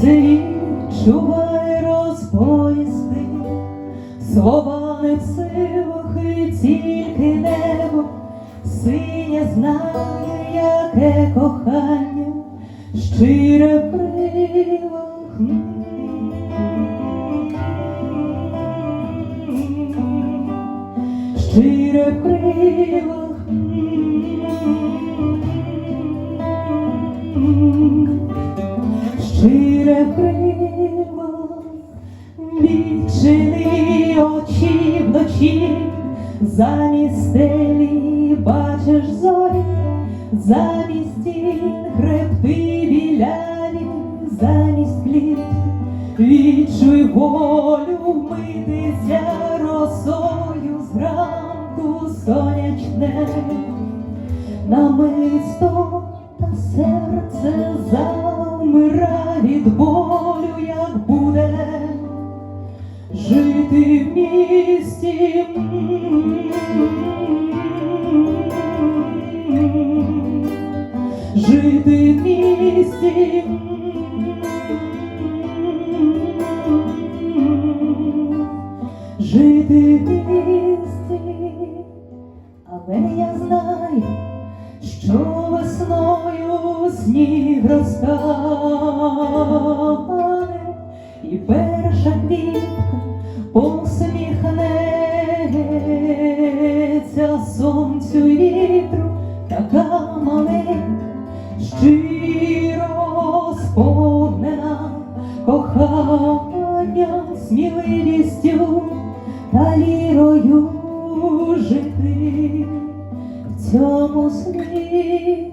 Це відчувай розповісти, слова не в силах і тільки небо, синє знає, яке кохання, щире в. Щире в Щире. Відчини очі вночі, замість стелі бачиш зорі, замість стін хребти біляві, замість кліт, відчуй волю вмитися росою зранку сонячне, намисто та серце замира від болю, як буде жити в місті. Жити в місті. Жити в місті. Але я знаю, що весною сніг розтане, і перша квітка посміхнеться сонцю вітру, така маленька, щиро сповнена кохання, сміливістю та вірою жити в цьому світі.